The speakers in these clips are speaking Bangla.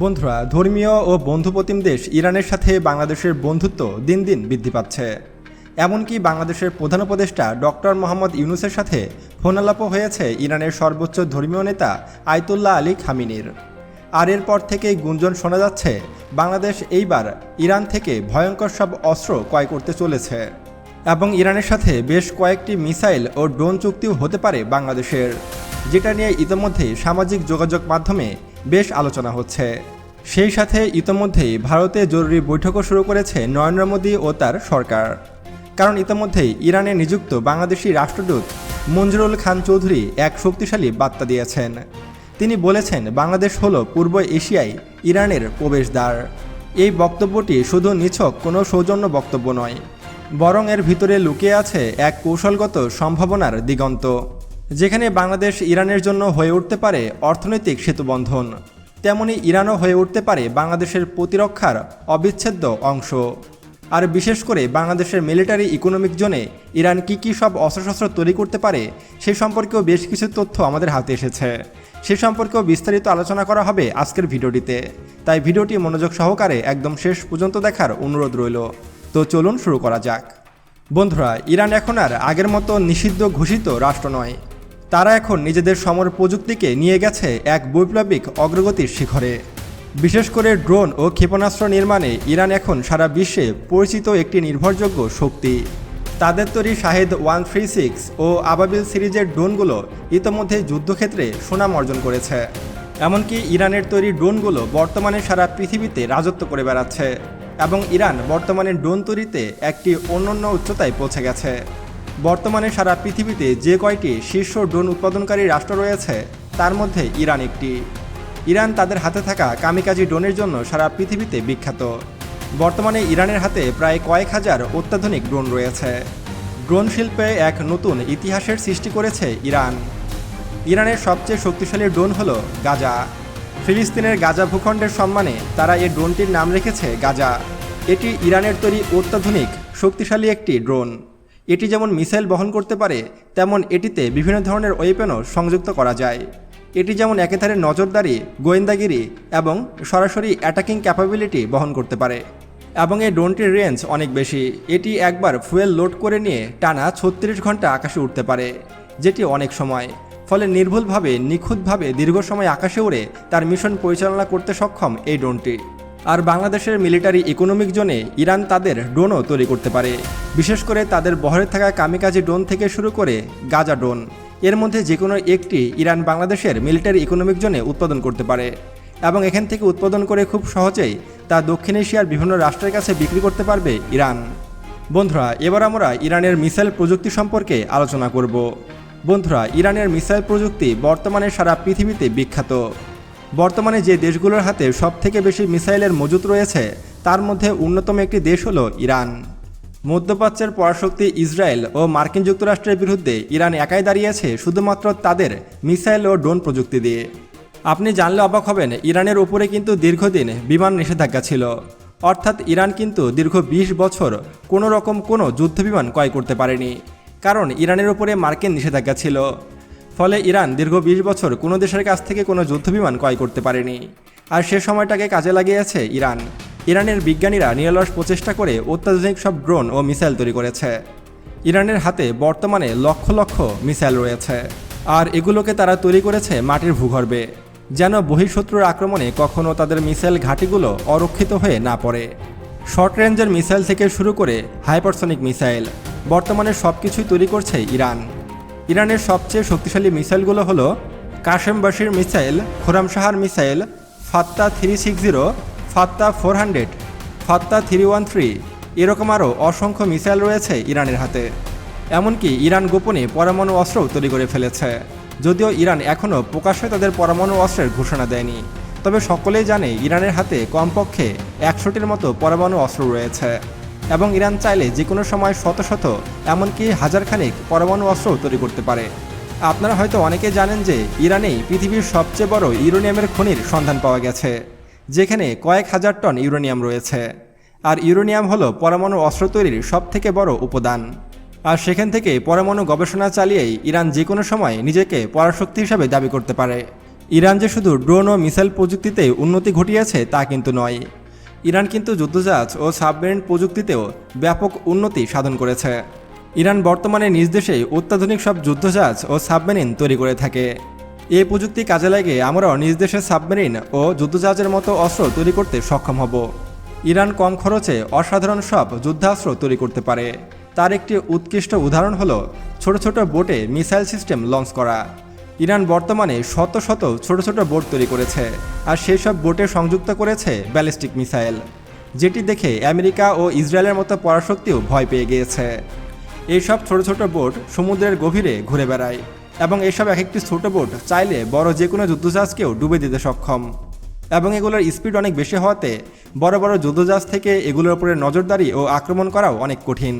বন্ধুরা, ধর্মীয় ও বন্ধুপ্রতিম দেশ ইরানের সাথে বাংলাদেশের বন্ধুত্ব দিন দিন বৃদ্ধি পাচ্ছে। এমনকি বাংলাদেশের প্রধান উপদেষ্টা ডক্টর মোহাম্মদ ইউনুসের সাথে ফোনালাপও হয়েছে ইরানের সর্বোচ্চ ধর্মীয় নেতা আয়তুল্লাহ আলী খামিনির। আর এরপর থেকেই গুঞ্জন শোনা যাচ্ছে, বাংলাদেশ এইবার ইরান থেকে ভয়ঙ্কর সব অস্ত্র ক্রয় করতে চলেছে। এবং ইরানের সাথে বেশ কয়েকটি মিসাইল ও ড্রোন চুক্তিও হতে পারে বাংলাদেশের, যেটা নিয়ে ইতোমধ্যে সামাজিক যোগাযোগ মাধ্যমে বেশ আলোচনা হচ্ছে। সেই সাথে ইতোমধ্যেই ভারতে জরুরি বৈঠকও শুরু করেছে নরেন্দ্র মোদী ও তার সরকার। কারণ ইতোমধ্যেই ইরানে নিযুক্ত বাংলাদেশি রাষ্ট্রদূত মঞ্জুরুল খান চৌধুরী এক শক্তিশালী বার্তা দিয়েছেন। তিনি বলেছেন, বাংলাদেশ হল পূর্ব এশিয়ায় ইরানের প্রবেশদ্বার। এই বক্তব্যটি শুধু নিছক কোনো সৌজন্য বক্তব্য নয়, বরং এর ভিতরে লুকিয়ে আছে এক কৌশলগত সম্ভাবনার দিগন্ত। যেখানে বাংলাদেশ ইরানের জন্য হয়ে উঠতে পারে অর্থনৈতিক সেতুবন্ধন, তেমনি ইরানও হয়ে উঠতে পারে বাংলাদেশের প্রতিরক্ষার অবিচ্ছেদ্য অংশ। আর বিশেষ করে বাংলাদেশের মিলিটারি ইকোনমিক জোনে ইরান কি কি সব অস্ত্রশস্ত্র তৈরি করতে পারে, সে সম্পর্কেও বেশ কিছু তথ্য আমাদের হাতে এসেছে। সে সম্পর্কেও বিস্তারিত আলোচনা করা হবে আজকের ভিডিওটিতে। তাই ভিডিওটি মনোযোগ সহকারে একদম শেষ পর্যন্ত দেখার অনুরোধ রইল। তো চলুন শুরু করা যাক। বন্ধুরা, ইরান এখন আর আগের মতো নিষিদ্ধ ঘোষিত রাষ্ট্র নয়। তারা এখন নিজেদের সমর প্রযুক্তিকে নিয়ে গেছে এক বৈপ্লবিক অগ্রগতির শিখরে। বিশেষ করে ড্রোন ও ক্ষেপণাস্ত্র নির্মাণে ইরান এখন সারা বিশ্বে পরিচিত একটি নির্ভরযোগ্য শক্তি। তাদের তৈরি শাহেদ ওয়ান থ্রি সিক্স ও আবাবিল সিরিজের ড্রোনগুলো ইতোমধ্যে যুদ্ধক্ষেত্রে সুনাম অর্জন করেছে। এমনকি ইরানের তৈরি ড্রোনগুলো বর্তমানে সারা পৃথিবীতে রাজত্ব করে বেড়াচ্ছে এবং ইরান বর্তমানে ড্রোন তৈরিতে একটি অনন্য উচ্চতায় পৌঁছে গেছে। বর্তমানে সারা পৃথিবীতে যে কয়টি শীর্ষ ড্রোন উৎপাদনকারী রাষ্ট্র রয়েছে, তার মধ্যে ইরান একটি। ইরান তাদের হাতে থাকা কামিকাজি ড্রোনের জন্য সারা পৃথিবীতে বিখ্যাত। বর্তমানে ইরানের হাতে প্রায় কয়েক হাজার অত্যাধুনিক ড্রোন রয়েছে। ড্রোন শিল্পে এক নতুন ইতিহাসের সৃষ্টি করেছে ইরান। ইরানের সবচেয়ে শক্তিশালী ড্রোন হল গাজা। ফিলিস্তিনের গাজা ভূখণ্ডের সম্মানে তারা এই ড্রোনটির নাম রেখেছে গাজা। এটি ইরানের তৈরি অত্যাধুনিক, শক্তিশালী একটি ড্রোন। এটি যেমন মিসাইল বহন করতে পারে, তেমন এটিতে বিভিন্ন ধরনের ওয়েপেনও সংযুক্ত করা যায়। এটি যেমন একেধারে নজরদারি, গোয়েন্দাগিরি এবং সরাসরি অ্যাটাকিং ক্যাপাবিলিটি বহন করতে পারে এবং এই ড্রোনটির রেঞ্জ অনেক বেশি। এটি একবার ফুয়েল লোড করে নিয়ে টানা ছত্রিশ ঘণ্টা আকাশে উঠতে পারে, যেটি অনেক সময়। ফলে নির্ভুলভাবে, নিখুঁতভাবে দীর্ঘ সময় আকাশে উড়ে তার মিশন পরিচালনা করতে সক্ষম এই ড্রোনটি। আর বাংলাদেশের মিলিটারি ইকোনমিক জোনে ইরান তাদের ড্রোনও তৈরি করতে পারে। বিশেষ করে তাদের বহরে থাকা কামিকাজি ড্রোন থেকে শুরু করে গাজা ড্রোন। এর মধ্যে যে কোনো একটি ইরান বাংলাদেশের মিলিটারি ইকোনমিক জোনে উৎপাদন করতে পারে এবং এখান থেকে উৎপাদন করে খুব সহজেই তা দক্ষিণ এশিয়ার বিভিন্ন রাষ্ট্রের কাছে বিক্রি করতে পারবে ইরান। বন্ধুরা, এবার আমরা ইরানের মিসাইল প্রযুক্তি সম্পর্কে আলোচনা করব। বন্ধুরা, ইরানের মিসাইল প্রযুক্তি বর্তমানে সারা পৃথিবীতে বিখ্যাত। বর্তমানে যে দেশগুলোর হাতে সবথেকে বেশি মিসাইলের মজুত রয়েছে, তার মধ্যে অন্যতম একটি দেশ হল ইরান। মধ্যপ্রাচ্যের পরাশক্তি ইসরায়েল ও মার্কিন যুক্তরাষ্ট্রের বিরুদ্ধে ইরান একাই দাঁড়িয়েছে শুধুমাত্র তাদের মিসাইল ও ড্রোন প্রযুক্তি দিয়ে। আপনি জানলে অবাক হবেন, ইরানের উপরে কিন্তু দীর্ঘদিন বিমান নিষেধাজ্ঞা ছিল। অর্থাৎ ইরান কিন্তু দীর্ঘ ২০ বছর কোনো রকম কোনো যুদ্ধবিমান ক্রয় করতে পারেনি। কারণ ইরানের উপরে মার্কিন নিষেধাজ্ঞা ছিল। ফলে ইরান দীর্ঘ ২০ বছর কোনো দেশের কাছ থেকে কোনো যুদ্ধবিমান ক্রয় করতে পারেনি। আর সে সময়টাকে কাজে লাগিয়েছে ইরান। ইরানের বিজ্ঞানীরা নিরলস প্রচেষ্টা করে অত্যাধুনিক সব ড্রোন ও মিসাইল তৈরি করেছে। ইরানের হাতে বর্তমানে লক্ষ লক্ষ মিসাইল রয়েছে। আর এগুলোকে তারা তৈরি করেছে মাটির ভূগর্ভে, যেন বহিঃশত্রুর আক্রমণে কখনও তাদের মিসাইল ঘাঁটিগুলো অরক্ষিত হয়ে না পড়ে। শর্ট রেঞ্জের মিসাইল থেকে শুরু করে হাইপারসনিক মিসাইল বর্তমানে সব কিছুই তৈরি করছে ইরান। ইরানের সবচেয়ে শক্তিশালী মিসাইলগুলো হলো Qassem Basir missile, Khorramshahr missile, Fattah three six zero, Fattah four hundred, Fattah three one three, এরকম আরও অসংখ্য মিসাইল রয়েছে ইরানের হাতে। এমনকি ইরান গোপনে পরমাণু অস্ত্রও তৈরি করে ফেলেছে। যদিও ইরান এখনও প্রকাশ্যে তাদের পরমাণু অস্ত্রের ঘোষণা দেয়নি। তবে সকলেই জানে ইরানের হাতে কমপক্ষে একশোটির মতো পরমাণু অস্ত্র রয়েছে। এবং ইরান চাইলে যে কোনো সময় শত শত, এমনকি হাজারখানিক পরমাণু অস্ত্র তৈরি করতে পারে। আপনারা হয়তো অনেকে জানেন যে ইরানেই পৃথিবীর সবচেয়ে বড় ইউরেনিয়ামের খনির সন্ধান পাওয়া গেছে, যেখানে কয়েক হাজার টন ইউরেনিয়াম রয়েছে। আর ইউরেনিয়াম হলো পরমাণু অস্ত্র তৈরির সবথেকে বড় উপাদান। আর সেখান থেকে পরমাণু গবেষণা চালিয়েই ইরান যে কোনো সময় নিজেকে পরাশক্তি হিসাবে দাবি করতে পারে। ইরান যে শুধু ড্রোন ও মিসাইল প্রযুক্তিতে উন্নতি ঘটিয়েছে তা কিন্তু নয়। ইরান কিন্তু যুদ্ধজাহাজ ও সাবমেরিন প্রযুক্তিতেও ব্যাপক উন্নতি সাধন করেছে। ইরান বর্তমানে নিজ দেশেই অত্যাধুনিক সব যুদ্ধজাহাজ ও সাবমেরিন তৈরি করে থাকে। এই প্রযুক্তি কাজে লাগে আমরাও নিজ দেশের সাবমেরিন ও যুদ্ধজাহাজের মতো অস্ত্র তৈরি করতে সক্ষম হব। ইরান কম খরচে অসাধারণ সব যুদ্ধাস্ত্র তৈরি করতে পারে। তার একটি উৎকৃষ্ট উদাহরণ হলো ছোট ছোট বোটে মিসাইল সিস্টেম লঞ্চ করা। ইরান বর্তমানে শত শত ছোট ছোট বোট তৈরি করেছে আর সেই সব বোটে সংযুক্ত করেছে ব্যালিস্টিক মিসাইল, যেটি দেখে আমেরিকা ও ইসরায়েলের মতো পরাশক্তিও ভয় পেয়ে গিয়েছে। এইসব ছোট ছোট বোট সমুদ্রের গভীরে ঘুরে বেড়ায় এবং এসব এক একটি ছোট বোট চাইলে বড় যে কোনো যুদ্ধজাহাজকেও ডুবে দিতে সক্ষম। এবং এগুলোর স্পিড অনেক বেশি হওয়াতে বড় বড় যুদ্ধজাহাজ থেকে এগুলোর উপরে নজরদারি ও আক্রমণ করাও অনেক কঠিন।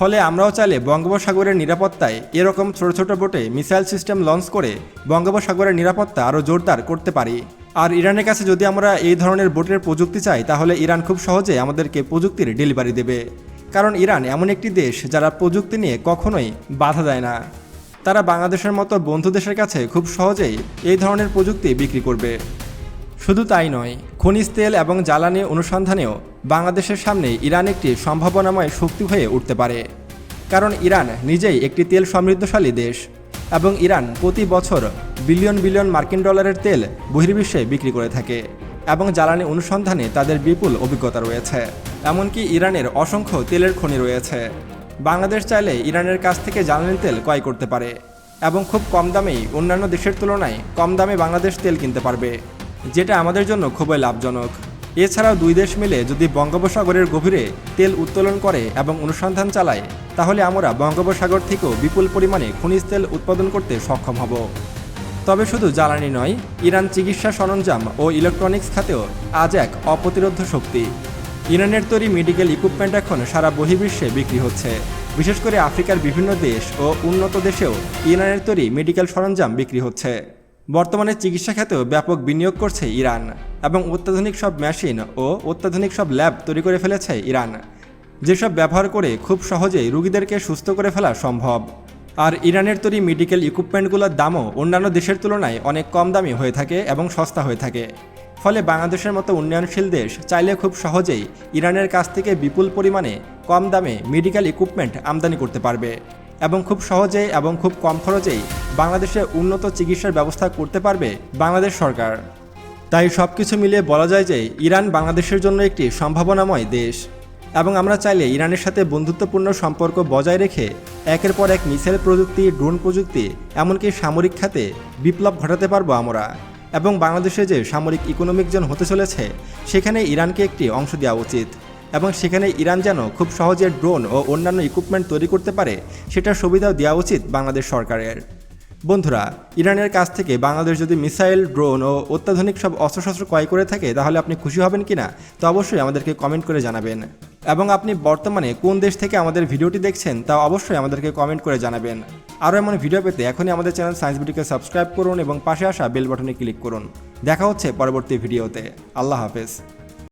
ফলে আমরাও চাইলে বঙ্গোপসাগরের নিরাপত্তায় এরকম ছোট ছোট বোটে মিসাইল সিস্টেম লঞ্চ করে বঙ্গোপসাগরের নিরাপত্তা আরও জোরদার করতে পারি। আর ইরানের কাছে যদি আমরা এই ধরনের বোটের প্রযুক্তি চাই, তাহলে ইরান খুব সহজে আমাদেরকে প্রযুক্তির ডেলিভারি দেবে। কারণ ইরান এমন একটি দেশ যারা প্রযুক্তি নিয়ে কখনোই বাধা দেয় না। তারা বাংলাদেশের মতো বন্ধু দেশের কাছে খুব সহজেই এই ধরনের প্রযুক্তি বিক্রি করবে। শুধু তাই নয় খনিজ তেল এবং জ্বালানি অনুসন্ধানেও বাংলাদেশের সামনে ইরান একটি সম্ভাবনাময় শক্তি হয়ে উঠতে পারে। কারণ ইরান নিজেই একটি তেল সমৃদ্ধশালী দেশ এবং ইরান প্রতি বছর বিলিয়ন বিলিয়ন মার্কিন ডলারের তেল বহির্বিশ্বে বিক্রি করে থাকে এবং জ্বালানি অনুসন্ধানে তাদের বিপুল অভিজ্ঞতা রয়েছে। এমনকি ইরানের অসংখ্য তেলের খনি রয়েছে। বাংলাদেশ চাইলে ইরানের কাছ থেকে জ্বালানি তেল ক্রয় করতে পারে এবং খুব কম দামেই অন্যান্য দেশের তুলনায় কম দামে বাংলাদেশ তেল কিনতে পারবে। যেটা আমাদের জন্য খুবই লাভজনক। এছাড়াও দুই দেশ মিলে যদি বঙ্গোপসাগরের গভীরে তেল উত্তোলন করে এবং অনুসন্ধান চালায়, তাহলে আমরা বঙ্গোপসাগর থেকেও বিপুল পরিমাণে খনিজ তেল উৎপাদন করতে সক্ষম হব। তবে শুধু জ্বালানি নয়, ইরান চিকিৎসা সরঞ্জাম ও ইলেকট্রনিক্স খাতেও আজ এক অপ্রতিরোধ শক্তি। ইরানের তৈরি মেডিকেল ইকুইপমেন্ট এখন সারা বহির্বিশ্বে বিক্রি হচ্ছে। বিশেষ করে আফ্রিকার বিভিন্ন দেশ ও উন্নত দেশেও ইরানের তৈরি মেডিকেল সরঞ্জাম বিক্রি হচ্ছে। বর্তমানে চিকিৎসা খাতেও ব্যাপক বিনিয়োগ করছে ইরান এবং অত্যাধুনিক সব মেশিন ও অত্যাধুনিক সব ল্যাব তৈরি করে ফেলেছে ইরান, যেসব ব্যবহার করে খুব সহজেই রোগীদেরকে সুস্থ করে ফেলা সম্ভব। আর ইরানের তৈরি মেডিকেল ইকুইপমেন্টগুলোর দামও অন্যান্য দেশের তুলনায় অনেক কম দামি হয়ে থাকে এবং সস্তা হয়ে থাকে। ফলে বাংলাদেশের মতো উন্নয়নশীল দেশ চাইলে খুব সহজেই ইরানের কাছ থেকে বিপুল পরিমাণে কম দামে মেডিকেল ইকুইপমেন্ট আমদানি করতে পারবে। এবং খুব সহজেই এবং খুব কম খরচেই বাংলাদেশে উন্নত চিকিৎসার ব্যবস্থা করতে পারবে বাংলাদেশ সরকার। তাই সব কিছু মিলিয়ে বলা যায় যে ইরান বাংলাদেশের জন্য একটি সম্ভাবনাময় দেশ এবং আমরা চাইলে ইরানের সাথে বন্ধুত্বপূর্ণ সম্পর্ক বজায় রেখে একের পর এক মিসাইল প্রযুক্তি, ড্রোন প্রযুক্তি, এমনকি সামরিক খাতে বিপ্লব ঘটাতে পারব আমরা এবং বাংলাদেশে যে সামরিক ইকোনমিক জোন হতে চলেছে, সেখানে ইরানকে একটি অংশ দেওয়া উচিত। এবং সেখানে ইরান যেন খুব সহজে ড্রোন ও অন্যান্য ইকুইপমেন্ট তৈরি করতে পারে, সেটার সুবিধাও দেওয়া উচিত বাংলাদেশ সরকারের। বন্ধুরা, ইরানের কাছ থেকে বাংলাদেশ যদি মিসাইল, ড্রোন ও অত্যাধুনিক সব অস্ত্রশস্ত্র ক্রয় করে থাকে, তাহলে আপনি খুশি হবেন কিনা, তো অবশ্যই আমাদেরকে কমেন্ট করে জানাবেন। এবং আপনি বর্তমানে কোন দেশ থেকে আমাদের ভিডিওটি দেখছেন, তা অবশ্যই আমাদেরকে কমেন্ট করে জানাবেন। আরও এমন ভিডিও পেতে এখনই আমাদের চ্যানেল সায়েন্স ভিডিওকে সাবস্ক্রাইব করুন এবং পাশে আসা বেল বাটনে ক্লিক করুন। দেখা হচ্ছে পরবর্তী ভিডিওতে আল্লাহ হাফেজ।